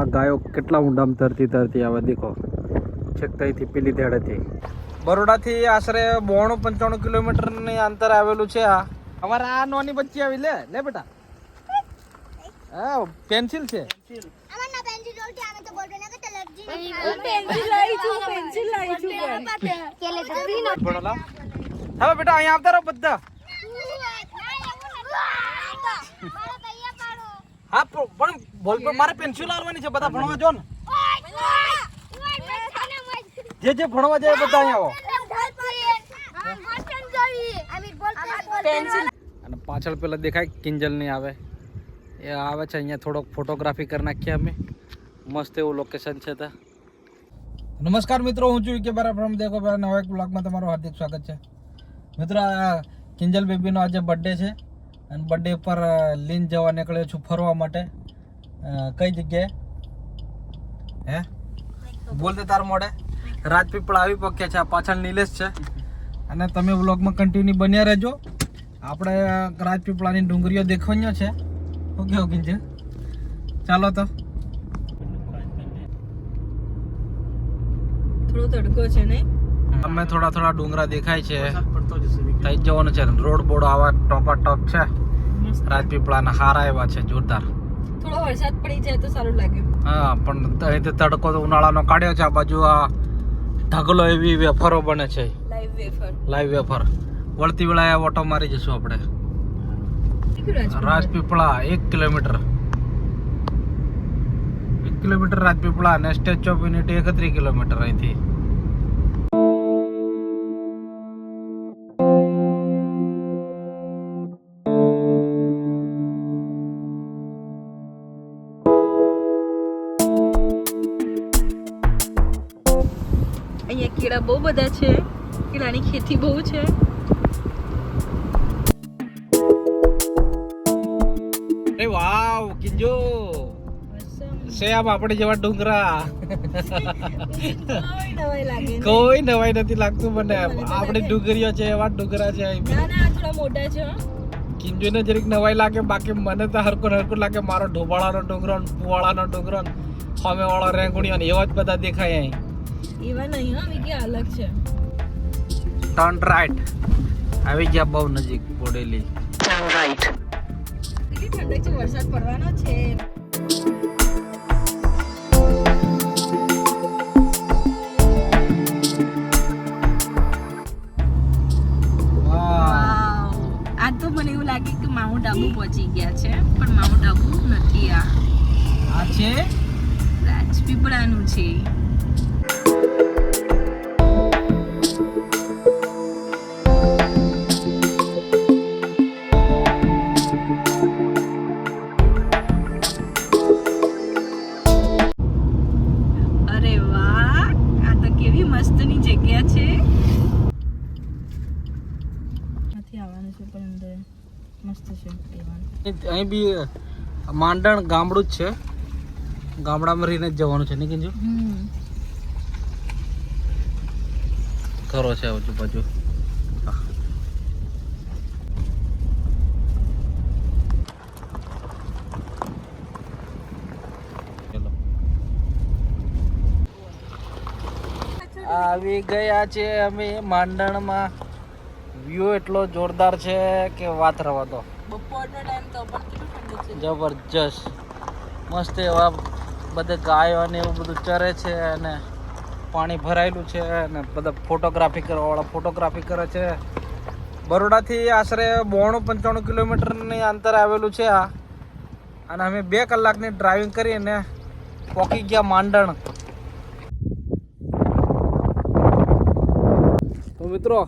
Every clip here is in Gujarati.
આ ગાયો કેટલા ઊંડામાં તરતી તરતી આવે દેખો. છેક ત્યાંથી પેલી ધેડેથી. બરોડાથી આશરે બોણું પંચાણું કિલોમીટરની અંતર આવેલું છે આ. અમારે આ નાની બચ્ચી આવી લે લે બેટા. હા પેન્સિલ છે. હવે બેટા અહીંયા આવતા રહો બધા. હા પણ બોલ પર મારે પેન્સિલ આવવાની છે બધા ભણવા જો ને. જે જે ભણવા જાય બધા અહીંયા આવો. અને પાછળ પેલા દેખાય કિંજલ નહીં આવે. એ આવે છે અહીંયા થોડોક ફોટોગ્રાફી કરી નાખીએ અમે. મસ્ત એવું લોકેશન છે ત્યાં. નમસ્કાર મિત્રો હું છું કે બરાબર ફ્રોમ દેખો બરા નવા એક બ્લોગમાં તમારું હાર્દિક સ્વાગત છે. મિત્રો આ કિંજલ બેબીનો આજે બર્થડે છે. અને બર્થડે પર લીન જવા નીકળ્યો છું ફરવા માટે. કઈ જગ્યાએ? હે? બોલતે તાર મોડે રાજપીપળા આવી પક્યા છે આ પાછળ નિલેશ છે. અને તમે વ્લોગમાં કન્ટિન્યુ બન્યા રહેજો. આપણે રાજપીપળાની ડુંગરીઓ દેખવાની છે. ઓકે ઓકે છે ચાલો તો. થોડો તડકો છે નહીં? અમે થોડા થોડા ડુંગરા દેખાય છે. થઈ જ જવાનું છે. રોડ બોર્ડ આવા ટોપા ટોપ છે. રાજપીપળાના હારા એવા છે જોરદાર. થોડો વરસાદ પડી જાય તો સારું લાગે. હા પણ અહીંથી તડકો તો ઉનાળાનો કાઢ્યો છે આ બાજુ આ ઢગલો એવી વેફરો બને છે. લાઈવ વેફર લાઈવ વેફર વળતી વેળાએ ઓટો મારી જશું આપણે. રાજપીપળા? રાજપીપળા એક કિલોમીટર. એક કિલોમીટર રાજપીપળા અને સ્ટેચ્યુ ઓફ યુનિટી એકત્રીસ કિલોમીટર અહીંથી. કેળા બહુ બધા છે કેળાની ખેતી બહુ છે. અરે વાવ કિંજો સેબ આપણે જેવા ડુંગરા. કોઈ નવાઈ નથી લાગતું મને. આપણે ડુંગરીઓ છે એવા ડુંગરા છે ને ના મોટા છે હો. જરીક નવાઈ લાગે બાકી મને તો હરકું હરકું લાગે મારો ઢોબાળાનો ડુંગરો પુવાળાનો ડુંગરો ને સામે વાળો રેંગુણીઓ એવા જ બધા દેખાય અહીં. એવા નહીં હો વિકી અલગ છે. ટર્ન રાઈટ આવી ગયા બહુ નજીક બોડેલી. કેટલી ઠંડક છે વરસાદ પડવાનો છે. તો મને એવું લાગે કે માઉન્ટ આબુ પહોંચી ગયા છે પણ માઉન્ટ આબુ નથી આ. આ છે? રાજપીપળાનું છે. અરે વાહ! આ તો કેવી મસ્તની જગ્યા છે. નથી આવવાનું છે પણ અંદર મસ્ત છે અહીં બી માંડણ ગામડું જ છે. ગામડામાં રહીને જ જવાનું છે નહીં કિંજુ? ઘરો છે આજુબાજુ. આવી ગયા છે અમે માંડણમાં. વ્યૂ એટલો જોરદાર છે કે વાત રવા દો. બપોરનો ટાઈમ તો પણ કેટલું ઠંડુ છે? જબરજસ્ત. મસ્ત એવા બધે ગાયો અને એવું બધું ચરે છે અને પાણી ભરાયેલું છે અને બધા ફોટોગ્રાફી કરવાવાળા ફોટોગ્રાફી કરે છે. બરોડાથી આશરે બોણું પંચાણું કિલોમીટરની અંતર આવેલું છે આ. અને અમે બે કલાકની ડ્રાઇવિંગ કરીને પોકી ગયા માંડણ. મિત્રો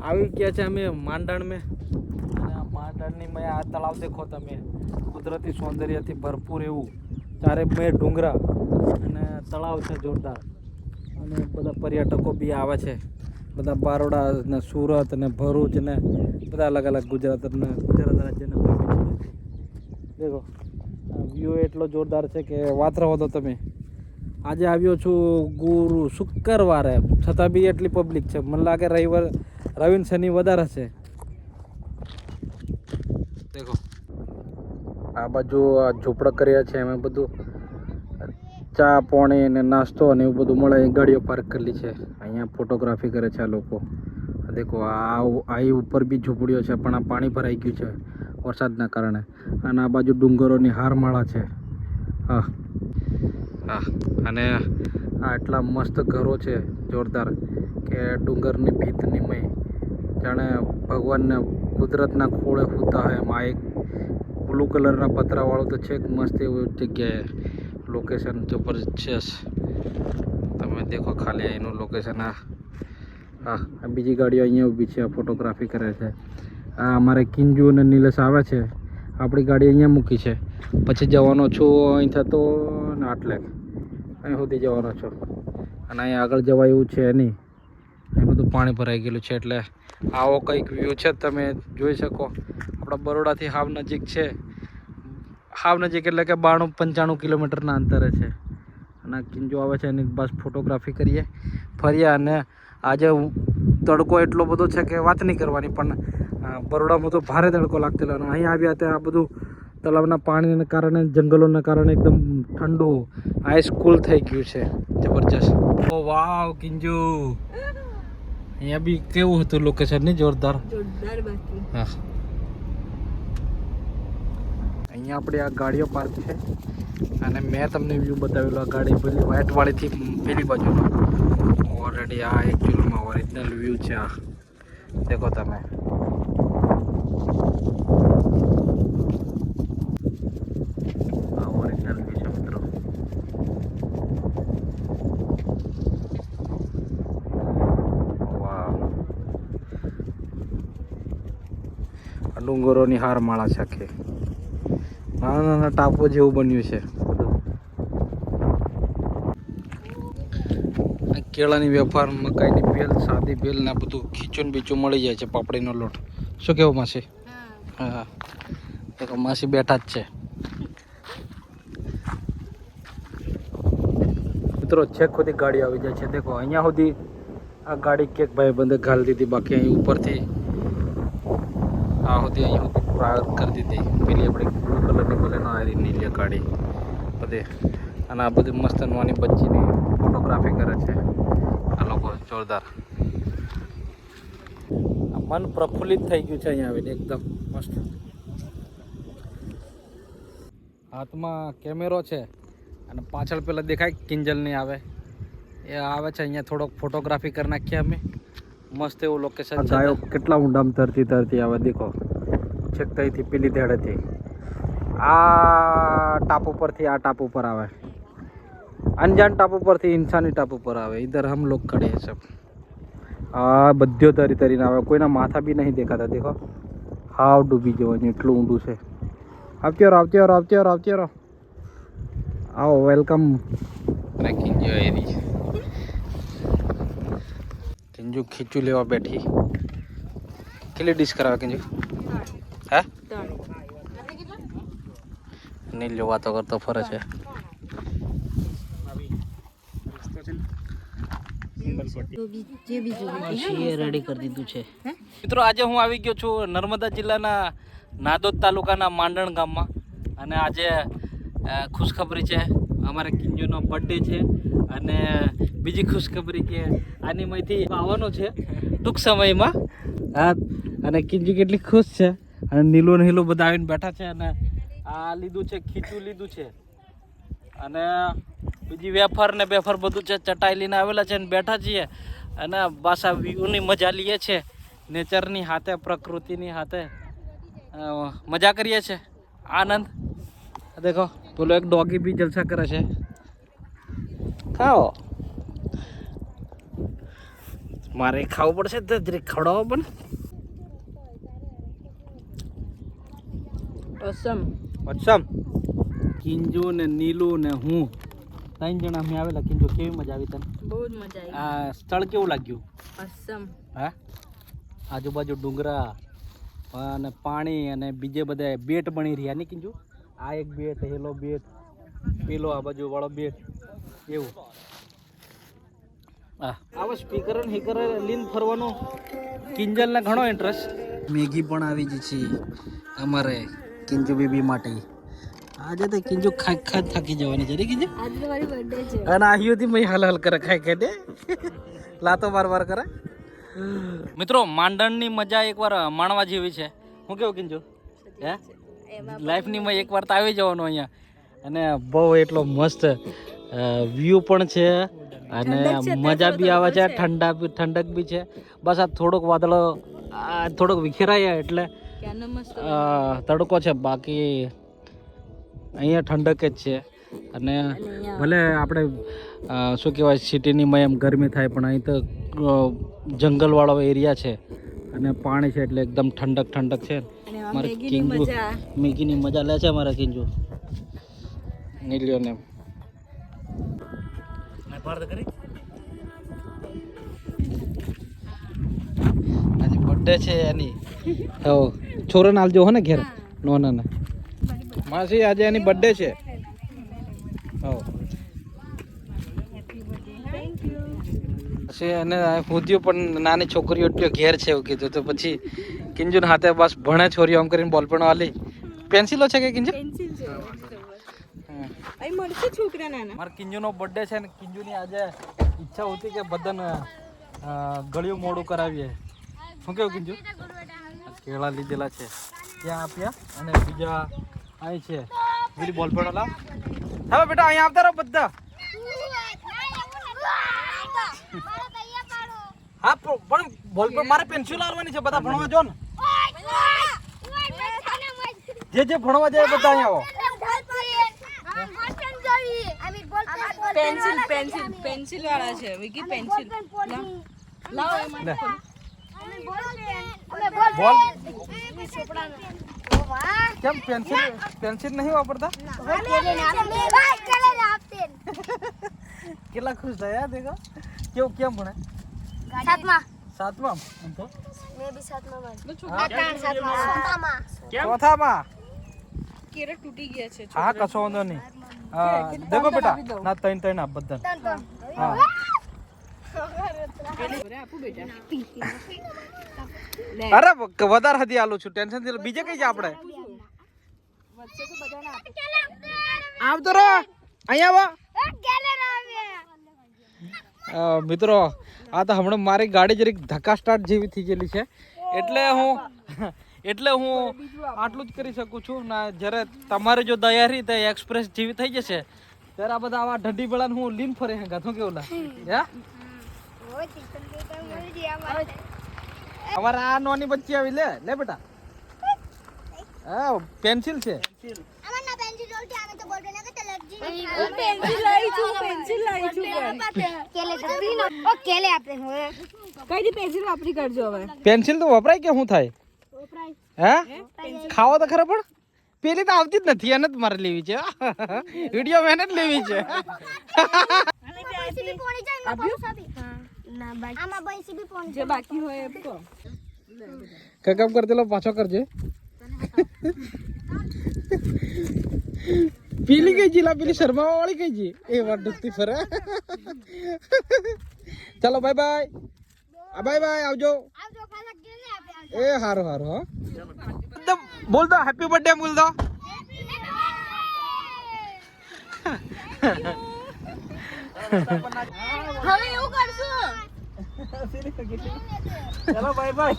આવી ગયા છે અમે માંડણ મેં અને આ માંડણની મેં આ તળાવ દેખો તમે. કુદરતી સૌંદર્યથી ભરપૂર એવું. ચારે મેં ડુંગરા અને તળાવ છે જોરદાર. અને બધા પર્યટકો બી આવે છે. બધા બારોડા ને સુરત ને ભરૂચ ને બધા અલગ અલગ ગુજરાત ને ગુજરાત રાજ્યના દેખો વ્યૂ એટલો જોરદાર છે કે વાત રહો તો તમે. આજે આવ્યો છું ગુરુ શુક્રવારે. છતાં બી એટલી પબ્લિક છે. મને લાગે રવિવાર રવિ શનિ વધારે છે દેખો. આ બાજુ આ ઝૂંપડા કર્યા છે. એમાં બધું ચા પાણી ને નાસ્તો અને એવું બધું મળે. અહીં ગાડીઓ પાર્ક કરેલી છે. અહીંયા ફોટોગ્રાફી કરે છે આ લોકો. દેખો આ આ ઉપર બી ઝૂંપડીઓ છે પણ આ પાણી ભરાઈ ગયું છે વરસાદના કારણે. અને આ બાજુ ડુંગરોની હારમાળા છે. હા. હા અને આ એટલા મસ્ત ઘરો છે, જોરદાર, કે ડુંગરની ભીતની મય. જાણે ભગવાનને કુદરતના ખોળે હોતા હોય એમાં. એક બ્લુ કલરના પતરાવાળું તો છે મસ્ત એવું જગ્યાએ. લોકેશન જબરજસ્ત તમે દેખો ખાલી એનું લોકેશન આ હા બીજી ગાડીઓ અહીંયા ઊભી છે ફોટોગ્રાફી કરે છે. આ અમારે કિંજુ અને નિલેશ આવે છે. આપણી ગાડી અહીંયા મૂકી છે. પછી જવાનો છું અહીં થતો આટલે અહીં સુધી જવાનો છો. અને અહીં આગળ જવા એવું છે નહીં. અહીં બધું પાણી ભરાઈ ગયેલું છે એટલે આવો કંઈક વ્યૂ છે તમે જોઈ શકો. આપણા બરોડાથી હાવ નજીક છે. હાવ નજીક એટલે કે બાણું પંચાણું કિલોમીટરના અંતરે છે. અને કિંજો આવે છે એની બસ ફોટોગ્રાફી કરીએ. ફર્યા અને આજે તડકો એટલો બધો છે કે વાત નહીં કરવાની, પણ બરોડામાં તો ભારે તડકો લાગતેલો અને અહીં આવ્યા ત્યાં આ બધું તળાવના પાણીને કારણે, જંગલોના કારણે એકદમ ઠંડુ આઈસ કુલ થઈ ગયું છે. જબરજસ્ત. ઓ વાવ કિંજુ. અહીંયા બી કેવું હતું લોકેશન ને જોરદાર? જોરદાર બાકી. હા અહીંયા આપણી આ ગાડીઓ પાર્ક છે. અને મેં તમને વ્યૂ બતાવેલું આ ગાડી પેલી વ્હાઇટ વાળીથી પેલી બાજુ ઓલરેડી આ એકચ્યુઅલમાં ઓરિજિનલ વ્યૂ છે આ. દેખો તમે આ ઓરિજિનલ વ્યૂ છે મિત્રો વાવ આ ડુંગરોની હારમાળા છે આખી. નાના નાના ટાપુ જેવું બન્યું છે. કેળાની વેપાર મકાઈની બેલ સાદી બેલ ને બધું ખીચું બીચું મળી જાય છે પાપડીનો લોટ. શું કેવું માસી? હા. દેખો માસી બેઠા જ છે. મિત્રો છેક સુધી ગાડી આવી જાય છે. દેખો અહીંયા સુધી આ ગાડી કેક ભાઈ બંધે ઘાલી દીધી. બાકી અહીં ઉપરથી આ સુધી અહીં સુધી પાર કરી દીધી પેલી આપણી બ્લુ કલરની ભલે ના આવી નીલી ગાડી બધે અને આ બધી મસ્ત નાની બચ્ચીની ફોટોગ્રાફી કરે છે આ લોકો જોરદાર મન પ્રફુલ્લિત થઈ ગયું છે અહીંયા આવીને એકદમ મસ્ત હાથમાં કેમેરો છે અને પાછળ પેલા દેખાય કિંજલ નહીં આવે। એ આવે છે, અહીંયા થોડોક ફોટોગ્રાફી કરી નાખીએ અમે। મસ્ત એવું લોકેશન છે કેટલા ઊંડામાં તરતી તરતી આવે, દેખો. છેક તઈથી પેલી ધેડેથી આ ટાપુ પરથી આ ટાપુ પર આવે. અનજાન ટાપુ પરથી ઇન્સાની ટાપુ પર આવે. ઇધર હમ લોગ ખડે હે સબ આ બધ્યો તરી તરીને આવે. કોઈના માથા બી નહીં દેખાતા દેખો. હાવ ડૂબી જવાનું એટલું ઊંડું છે. આવતી રહો આવતી રહો આવતી રહો આવતી રહો આવો વેલકમ. ટ્રેકિંગ જો એરી કિંજુ ખીચું લેવા બેઠી. કેટલી ડીશ કરાવે કિંજુ? હે? નીલ વાતો કરતો ફરે છે. રેડી કરી દીધું છે? મિત્રો આજે હું આવી ગયો છું નર્મદા જિલ્લાના નાદોદ તાલુકાના માંડણ ગામમાં. અને આજે ખુશખબરી છે. અમારે કિંજુનો બર્થડે છે. અને બીજી ખુશખબરી કે આની માંથી આવવાનો છે ટૂંક સમયમાં. હા અને કિંજુ કેટલી ખુશ છે. અને નીલો ને બધા આવીને બેઠા છે અને આ લીધું છે, ખીચું લીધું છે. અને બીજી વેફર ને બેફર બધું છે, ચટાઈ લઈને આવેલા છે અને બેઠા છીએ. અને આ વ્યૂની મજા લઈએ છે. નેચરની હાથે, પ્રકૃતિની હાથે. મજા કરીએ છે. આનંદ. દેખો, પેલો એક ડોગી બી જલસા કરે છે. ખાઓ. મારે ખાવું પડશે તો જરીક ખવડાવો પણ. ઓસમ અસમ. કિંજુ ને નીલુ ને હું. ત્રણ જણા અમે આવેલા. કિંજુ કેવી મજા આવી તને? બહુ જ મજા આવી. આ સ્થળ કેવું લાગ્યું? અસમ. હા? આજુબાજુ ડુંગરા અને પાણી અને બીજે બધા બેટ બની રહ્યા ને કિંજુ? આ એક બેટ હેલો બેટ પેલો આ બાજુ વાળો બેટ. એવું. હા આવા સ્પીકર ને હીકર લીન ફરવાનો. કિંજલને ઘણો ઇન્ટરેસ્ટ મેગી પણ આવી જ છે અમારે. કિંજુ બેબી માટે. આજે તો કિંજુ ખાઈ ખાઈ થાકી જવાની છે રે કિંજુ? આજે મારી બર્થડે છે. અને આહીઓથી મય હાલ હાલ કરે ખાઈ કે દે. લાતો બાર બાર કરે. મિત્રો માંડણની મજા એકવાર માણવા જેવી છે. હું કેવું કિંજુ? હે? લાઈફની મય એકવાર તો આવી જવાનું અહીંયા. અને બહુ એટલો મસ્ત વ્યૂ પણ છે. અને મજા બી આવે છે. ઠંડા બી ઠંડક બી છે. બસ આ થોડોક વાદળો આ થોડોક વિખેરાય એટલે તડકો છે બાકી અહીંયા ઠંડક જ છે. અને ભલે આપણે શું કહેવાય સિટીની માં એમ ગરમી થાય પણ અહીં તો જંગલવાળો એરિયા છે. અને પાણી છે એટલે એકદમ ઠંડક ઠંડક છે. મારે મેગીની કિંજુ મજા. મેગીની મજા લે છે મારા કિંજુ. નીલ્યો ને આજે બર્થડે છે એની. હો છોરો આલજો હો ને ઘેર. નો ના ના. માસી આજે એની બર્થડે છે. પછી એને પૂછ્યું પણ નાની છોકરીઓ એટલી ઘેર છે એવું કીધું. તો પછી કિંજુન હાથે બસ ભણે છોરીઓ આમ કરીને બોલપણ વાલી પેન્સિલો છે કે કિંજુ? પેન્સિલ છે હા. મળશે છોકરા નાના? મારા કિંજુનો બર્થડે છે ને કિંજુની આજે ઈચ્છા હતી કે બધાને ગળ્યું મોડું કરાવીએ. શું કેવું કિંજુ? કેળા લીધેલા છે. ત્યાં આપ્યા અને બીજા અહીં છે. બીજી બોલ પેડો લાવ. હવે બેટા અહીંયા આવતા રહો બધા. હા પણ- બોલ પર મારે પેન્સિલ આવવાની છે બધા ભણવા જો ને. જે જે ભણવા જાય બધા અહીંયા આવો. પેન્સિલ પેન્સિલ પેન્સિલ વાળા છે વિકી પેન્સિલ લાવો એમાં. લે. બોલ. કેમ પેન્સિલ? પેન્સિલ નહીં વાપરતા? કેટલા ખુશ થયા દેખો કેવું કેમ ભણે? સાતમા. સાતમા? એમ તો. મેં બી સાતમા માં. સાતમા. સાતમા ચોથામાં. કેરે તૂટી ગયા છે હા કશો વાંધો નહીં. દેખો બેટા. ના ત્રણ ત્રણ આપ બધા. હા. અરે વધારે હતી આલું છું. ટેન્શનથી બીજે કઈ છે આપણે? તો આવતો રહો. અહીંયા આવો. મિત્રો, આ તો હમણાં મારી ગાડી જરીક ધક્કા સ્ટાર્ટ જેવી થઈ ગયેલી છે. એટલે હું એટલે હું આટલું જ કરી શકું છું. ના, જ્યારે તમારે જો દયારી તો એક્સપ્રેસ જેવી થઈ જશે, ત્યારે આ બધા આવા ઢંડી બેળાને હું લીન ફરે હેંગા શું કેવું લા? હે? અમારે. આ નોની બચ્ચી આવી લે લે બેટા. હા પેન્સિલ છે. પેન્સિલ તો બોલતો ને કે તલકજી પેન્સિલ લાવી છું પેન્સિલ લાવી છું કેલે ધરીનો ઓ કેલે આપણે હવે. કઈ દી પેન્સિલ વાપરી કરજો હવે. પેન્સિલ તો વપરાય કે શું થાય? હે? ખાવો તો ખરા પણ. પેલી તો આવતી જ નથી એને જ મારે લેવી છે. વીડિયો મેને જ લેવી છે. ના બાકી આમાં બૈસી બી પોણી જે બાકી હોય એ કહો. કકમ કરતી લો પાછો કરજે. પીલી કઈ જીલા પેલી શર્મા વાળી કઈ જી. એ વાત ડૂબતી ફરે. ચાલો બાય બાય. બાય બાય આવજો. એ હારો હારો હા. બોલ દો હેપી બર્થડે બોલ દો. હવે એવું કરશું. ચલો બાય બાય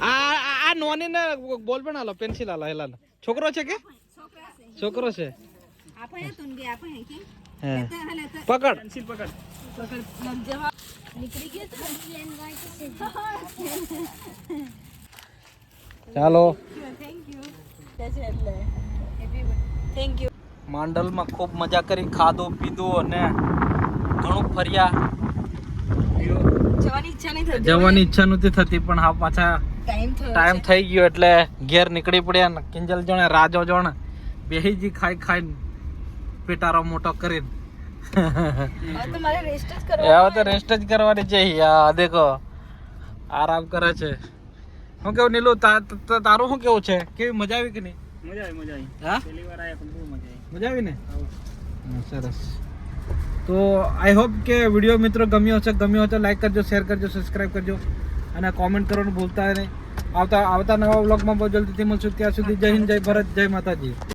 આ આ- આ નોની ને બોલ પણ આલો પેન્સિલ આલો હેલા છોકરો છે કે? છોકરો છે. હાલે પકડ. ગયા તો ચાલો. થેન્ક યુ થેન્ક યુ માંડલમાં ખૂબ મજા કરી ખાધું પીધું અને ઘણું ફર્યા. જવાની ઈચ્છા નહીં થતી જવાની ઈચ્છા નહોતી થતી પણ હા પાછા ટાઈમ થઈ ગયો એટલે ઘેર નીકળી પડ્યા ને કિંજલ જોણે રાજો જોણે બેહીજી ખાઈ ખાઈને પેટારો મોટો કરીને. હવે તો રેસ્ટ જ કરો હવે તો રેસ્ટ જ કરવાની છે યા દેખો આરામ કરે છે. હું કેવું નીલું તારું શું કેવું છે? કેવી મજા આવી કે નહીં? મજા આવી મજા આવી. હા? પહેલી વાર આયા પણ બહુ મજા આવી. મજા આવી ને? સરસ. તો આઈ હોપ કે વીડિયો મિત્રો ગમ્યો હશે. ગમ્યો હશે લાઈક કરજો શેર કરજો સબસ્ક્રાઈબ કરજો અને કોમેન્ટ કરવાનું ભૂલતા નહીં. આવતા આવતા નવા વ્લોગમાં બહુ જલ્દીથી મળશું. ત્યાં સુધી જય હિન્દ, જય ભારત, જય માતાજી.